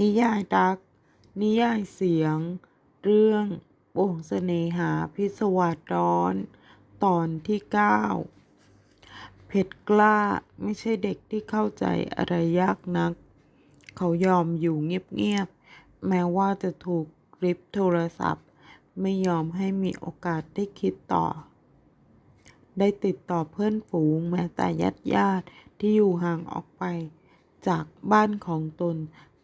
นิยายดัก นิยายเสียง เรื่องวงเสน่หาพิศวาสร้อน ตอนที่เก้าเพชรกล้าไม่ใช่เด็กที่เข้าใจอะไรยากนัก เขายอมอยู่เงียบๆ แม้ว่าจะถูกริบโทรศัพท์ ไม่ยอมให้มีโอกาสได้คิดต่อ ได้ติดต่อเพื่อนฝูงแม้แต่ญาติญาติที่อยู่ห่างออกไป จากบ้านของตน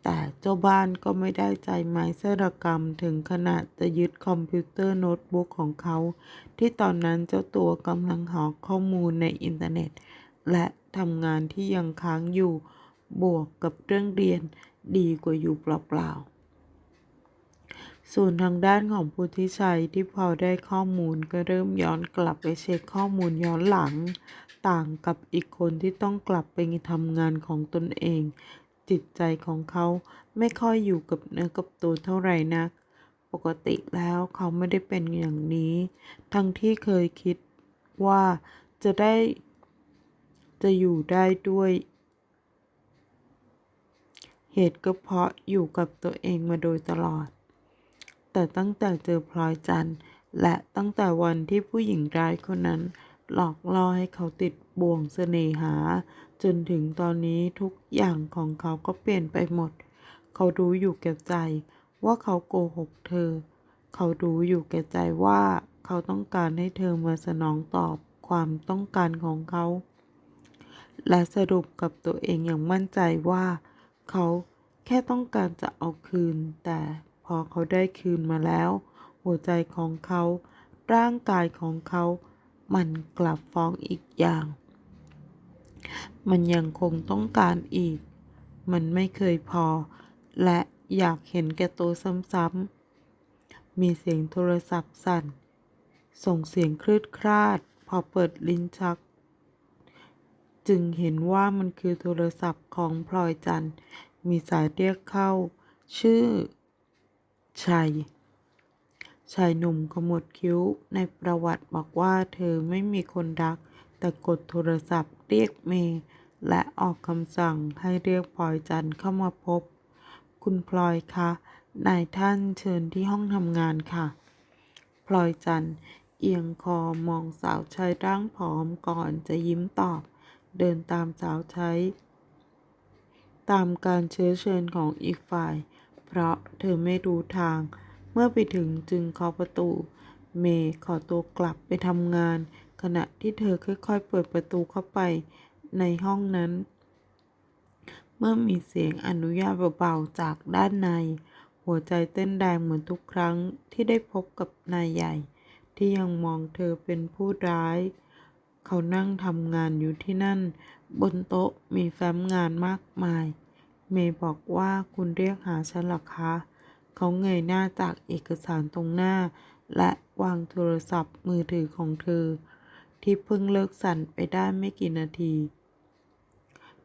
แต่เจ้าบ้านก็ไม่ได้ใจไม้สรกรรมถึงขนาดจะยึดคอมพิวเตอร์โน้ตบุ๊กของเขา ที่ตอนนั้นเจ้าตัวกำลังหาข้อมูลในอินเทอร์เน็ต และทำงานที่ยังค้างอยู่บวกกับเรื่องเรียนดีกว่าอยู่เปล่าๆ ส่วนทางด้านของพุทธิชัยที่พอได้ข้อมูลก็เริ่มย้อนกลับไปเช็คข้อมูลย้อนหลัง ต่างกับอีกคนที่ต้องกลับไปทำงานของตนเอง จิตใจของเขาไม่ค่อยอยู่กับเนื้อกับตัวเท่าไหร่นัก ปกติแล้วเขาไม่ได้เป็นอย่างนี้ ทั้งที่เคยคิดว่าจะได้จะอยู่ได้ด้วย เหตุก็เพราะอยู่กับตัวเองมาโดยตลอด แต่ตั้งแต่เจอพลอยจันทร์และตั้งแต่วันที่ผู้หญิงร้ายคนนั้น หลอกล่อให้เขาติดบ่วงเสน่หา จนถึงตอนนี้ทุกอย่างของเขาก็เปลี่ยนไปหมด เขารู้อยู่แก่ใจว่าเขาโกหกเธอ เขารู้อยู่แก่ใจว่าเขาต้องการให้เธอมาสนองตอบความต้องการของเขา และสรุปกับตัวเองอย่างมั่นใจว่า เขาแค่ต้องการจะเอาคืน แต่พอเขาได้คืนมาแล้ว หัวใจของเขา ร่างกายของเขา มันกลับฟ้องอีกอย่าง มันยังคงต้องการอีก มันไม่เคยพอ และอยากเห็นแกตัวซ้ำๆ มีเสียงโทรศัพท์สั่น ส่งเสียงคลืดคลาด พอเปิดลิ้นชัก จึงเห็นว่ามันคือโทรศัพท์ของพลอยจันทร์มีสายเรียกเข้า ชื่อ ชัย ชายหนุ่มขมวดคิ้วในประวัติบอกว่าเธอไม่มีคนรัก แต่กดโทรศัพท์เรียกเมย์และออกคำสั่งให้เรียกพลอยจันทร์เข้ามาพบ คุณพลอยคะนายท่านเชิญที่ห้องทำงานค่ะ พลอยจันทร์เอียงคอมองสาวใช้ร่างผอมก่อนจะยิ้มตอบ เดินตามสาวใช้ ตามการเชื้อเชิญของอีกฝ่าย เพราะเธอไม่รู้ทาง เมื่อไปถึงจึงเคาะประตู เมย์ขอตัวกลับไปทำงาน ขณะที่เธอค่อยๆ เปิดประตูเข้าไปในห้องนั้น เมื่อมีเสียงอนุญาตเบาๆจากด้านใน หัวใจเต้นแรงเหมือนทุกครั้งที่ได้พบกับนายใหญ่ ที่ยังมองเธอเป็นผู้ร้าย เขานั่งทำงานอยู่ที่นั่น บนโต๊ะมีแฟ้มงานมากมาย เมย์บอกว่าคุณเรียกหาฉันหรอคะ เขาเงยหน้าจากเอกสารตรงหน้า และวางโทรศัพท์มือถือของเธอ ที่เพิ่งเลิกสั่นไปได้ไม่กี่นาที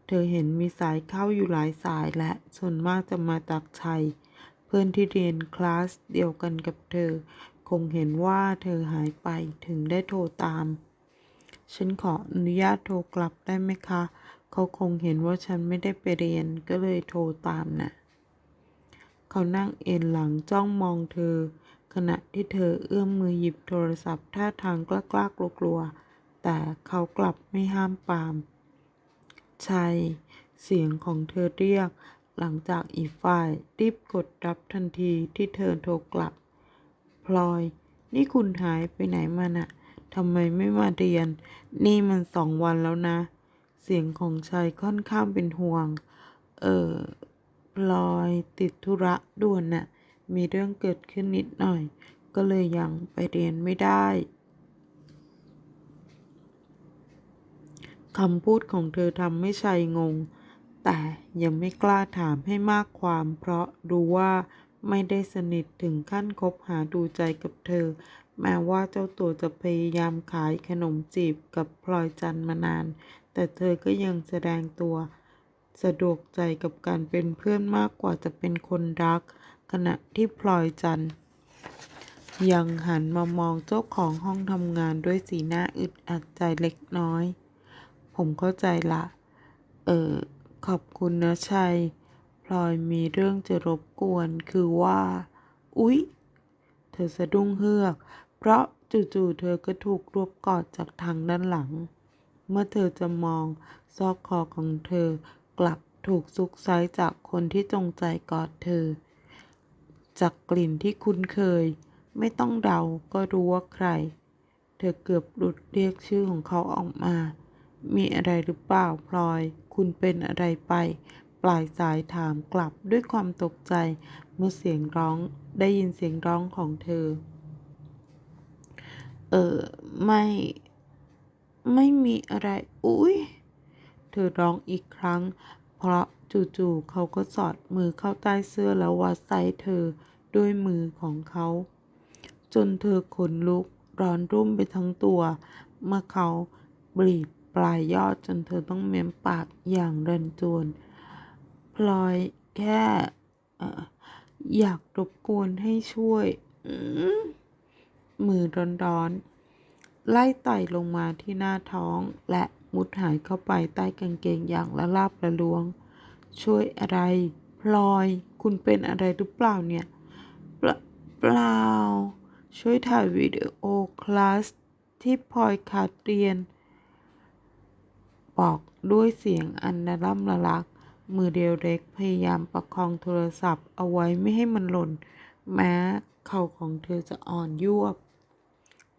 เธอเห็นมีสายเข้าอยู่หลายสายและส่วนมากจะมาจากชัย เพื่อนที่เรียนคลาสเดียวกันกับเธอ คงเห็นว่าเธอหายไปถึงได้โทรตาม ฉันขออนุญาตโทรกลับได้ไหมคะ เขาคงเห็นว่าฉันไม่ได้ไปเรียนก็เลยโทรตามน่ะ เขานั่งเอนหลังจ้องมองเธอ ขณะที่เธอเอื้อมมือหยิบโทรศัพท์ท่าทางกล้าๆกลัวๆแต่เขากลับไม่ห้ามปาม ชัย เสียงของเธอเรียก หลังจากอีกฝ่ายรีบกดรับทันทีที่เธอโทรกลับ พลอย นี่คุณหายไปไหนมาน่ะทำไมไม่มาเรียน นี่มันสองวันแล้วนะ เสียงของชัยค่อนข้างเป็นห่วง เออ ลอยติดธุระด่วนน่ะมีเรื่องเกิดขึ้นนิดหน่อย ก็เลยยังไปเรียนไม่ได้คำพูดของเธอทำให้ชัยงง แต่ยังไม่กล้าถามให้มากความ เพราะรู้ว่าไม่ได้สนิทถึงขั้นคบหาดูใจกับเธอ แม้ว่าเจ้าตัวจะพยายามขายขนมจีบกับพลอยจันมานาน แต่เธอก็ยังแสดงตัว สะดวกใจกับการเป็นเพื่อนมากกว่าจะเป็นคนรัก ขณะที่พลอยจันยังหันมามองเจ้าของห้องทำงานด้วยสีหน้าอึดอัดใจเล็กน้อย ผมเข้าใจละ เออขอบคุณนะชัยพพลอยมีเรื่องจะรบกวนคือว่า อุ๊ย เธอสะดุ้งเฮือก เพราะจู่ๆเธอก็ถูกรวบกอดจากทางด้านหลัง เมื่อเธอจะมอง ซอกคอของเธอ กลับถูกซุกไซจากคนที่จงใจกอดเธอ จากกลิ่นที่คุ้นเคย ไม่ต้องเดาก็รู้ว่าใคร เธอเกือบหลุดเรียกชื่อของเขาออกมา มีอะไรหรือเปล่าพลอย คุณเป็นอะไรไป ปลายสายถามกลับด้วยความตกใจ เมื่อเสียงร้องได้ยินเสียงร้องของเธอ เออไม่ ไม่มีอะไร อุ๊ย อร้องอีกครั้ง เพราะจู่ๆเขาก็สอดมือเข้าใต้เสื้อแล้ววัดไซส์เธอด้วยมือของเขา จนเธอขนลุกร้อนรุ่มไปทั้งตัว เมื่อเขาบีบปลายยอดจนเธอต้องเม้มปากอย่างรันจวนพลอยแค่ออยากรบกวนให้ช่วยมมือร้อนๆไล่ไต่ลงมาที่หน้าท้องและ มุดหายเข้าไปใต้กางเกงอย่างละลาบละลวง ช่วยอะไร พลอย คุณเป็นอะไรหรือเปล่าเนี่ยเปล่าเปล่าช่วยถ่ายวิดีโอคลาสที่พลอยขาดเรียน บอกด้วยเสียงอันระล่ำละลัก มือเดียวเล็กพยายามประคองโทรศัพท์เอาไว้ไม่ให้มันหล่น แม้เข่าของเธอจะอ่อนยวบ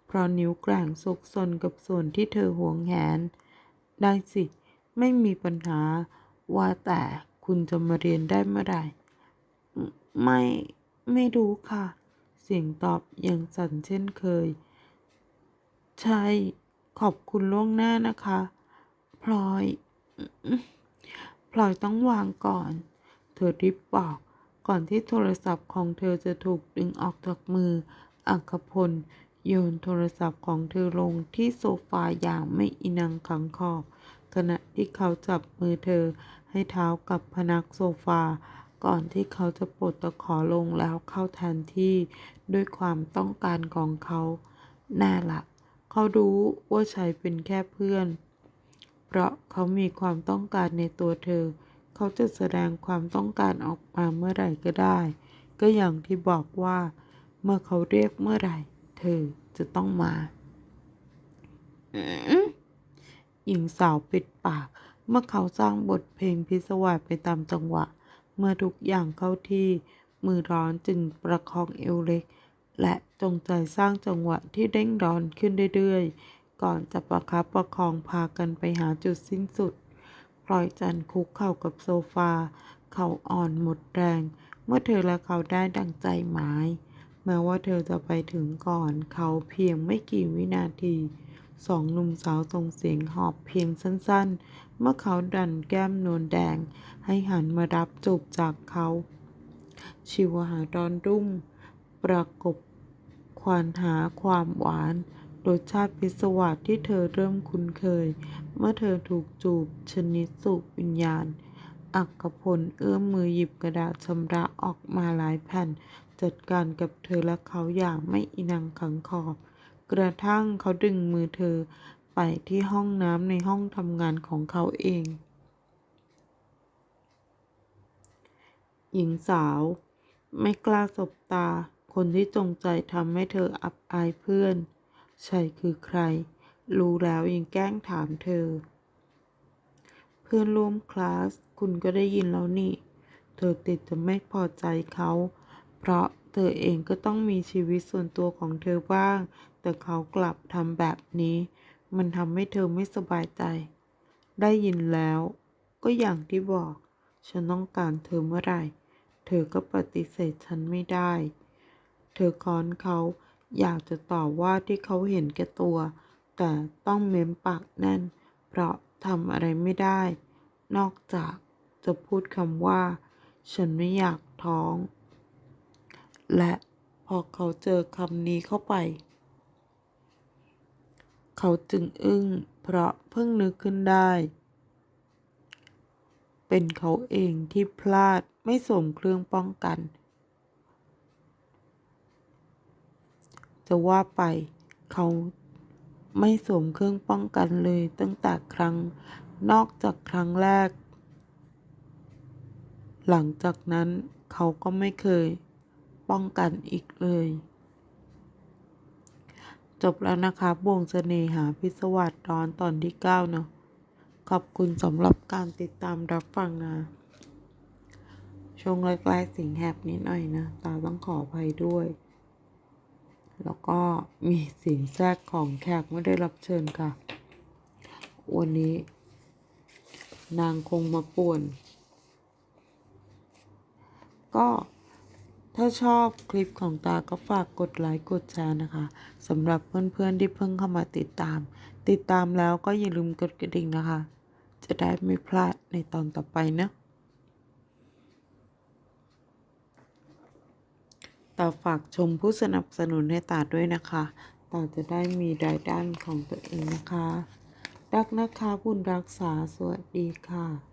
เพราะนิ้วแกร่งซุกซนกับส่วนที่เธอหวงแหน ได้สิ ไม่มีปัญหา ว่าแต่คุณจะมาเรียนได้เมื่อไหร่ ไม่ ไม่รู้ค่ะ เสียงตอบยังสั่นเช่นเคย ใช่ ขอบคุณล่วงหน้านะคะ พลอย พลอยต้องวางก่อน เธอรีบบอก ก่อนที่โทรศัพท์ของเธอจะถูกดึงออกจากมืออัคพล โยนโทรศัพท์ของเธอลงที่โซฟาอย่างไม่อินังขังคอบ ขณะที่เขาจับมือเธอให้เท้ากับพนักโซฟา ก่อนที่เขาจะปลดตะขอลงแล้วเข้าแทนที่ด้วยความต้องการของเขาแน่ละเขารู้ว่าชัยเป็นแค่เพื่อน เพราะเขามีความต้องการในตัวเธอ เขาจะแสดงความต้องการออกมาเมื่อไหร่ก็ได้ ก็อย่างที่บอกว่า เมื่อเขาเรียกเมื่อไหร่ เธอจะต้องมาอืมหญิงสาวปิดปาก เมื่อเขาสร้างบทเพลงพิศวาสไปตามจังหวะ เมื่อทุกอย่างเข้าที่มือร้อนจึงประคองเอวเล็ก และจงใจสร้างจังหวะที่เร่งร้อนขึ้นเรื่อยๆ ก่อนจะประคับประคองพากันไปหาจุดสิ้นสุดพลอยจันทร์คุกเข่ากับโซฟา เขาอ่อนหมดแรง เมื่อเธอและเขาได้ดังใจหมาย แม้ว่าเธอจะไปถึงก่อนเขาเพียงไม่กี่วินาทีสองหนุ่มสาวส่งเสียงหอบเพียงสั้นๆ เมื่อเขาดันแก้มนวลแดง ให้หันมารับจูบจากเขา ชิวหาดอนรุ่ง ประกบควานหาความหวานรสชาติพิศวาสที่เธอเริ่มคุ้นเคย เมื่อเธอถูกจูบชนิดสูบวิญญาณ อักพลเอื้อมมือหยิบกระดาษชำระออกมาหลายแผ่น จัดการกับเธอและเขาอย่างไม่อินังขังคอบกระทั่งเขาดึงมือเธอไปที่ห้องน้ำในห้องทำงานของเขาเอง หญิงสาว ไม่กล้าสบตา คนที่จงใจทำให้เธออับอายเพื่อนใช่คือใคร รู้แล้วยังแกล้งถามเธอ เพื่อนร่วมคลาส คุณก็ได้ยินแล้วนี่ เธอติดจะไม่พอใจเขา เพราะเธอเองก็ต้องมีชีวิตส่วนตัวของเธอบ้าง แต่เขากลับทำแบบนี้ มันทำให้เธอไม่สบายใจ ได้ยินแล้ว ก็อย่างที่บอก ฉันต้องการเธอเมื่อไหร่ เธอก็ปฏิเสธฉันไม่ได้ เธอค้อนเขาอยากจะตอบว่าที่เขาเห็นแก่ตัว แต่ต้องเม้มปากแน่น เพราะทำอะไรไม่ได้ นอกจากจะพูดคำว่า ฉันไม่อยากท้อง และพอเขาเจอคำนี้เข้าไป เขาจึงอึ้งเพราะเพิ่งนึกขึ้นได้ เป็นเขาเองที่พลาดไม่สวมเครื่องป้องกัน จะว่าไปเขาไม่สวมเครื่องป้องกันเลยตั้งแต่ครั้งนอกจากครั้งแรก หลังจากนั้นเขาก็ไม่เคย ป้องกันอีกเลย จบแล้วนะคะบ่วงเสน่หาพิศวาสตอนตอนที่เก้าเนาะขอบคุณสำหรับการติดตามรับฟังนะช่วงแรกๆสียงแหบนิดหน่อยนะ ตาต้องขออภัยด้วย แล้วก็มีเสียงแทรกของแขกไม่ได้รับเชิญค่ะ วันนี้ นางคงมาป่วน ก็ ถ้าชอบคลิปของตาก็ฝากกดไลค์กดแชร์นะคะสำหรับเพื่อนๆที่เพิ่งเข้ามาติดตาม ติดตามแล้วก็อย่าลืมกดกระดิ่งนะคะ จะได้ไม่พลาดในตอนต่อไปนะตาฝากชมผู้สนับสนุนให้ตาด้วยนะคะตาจะได้มีรายได้ของตัวเองนะคะ รักนะคะบุญรักษาสวัสดีค่ะ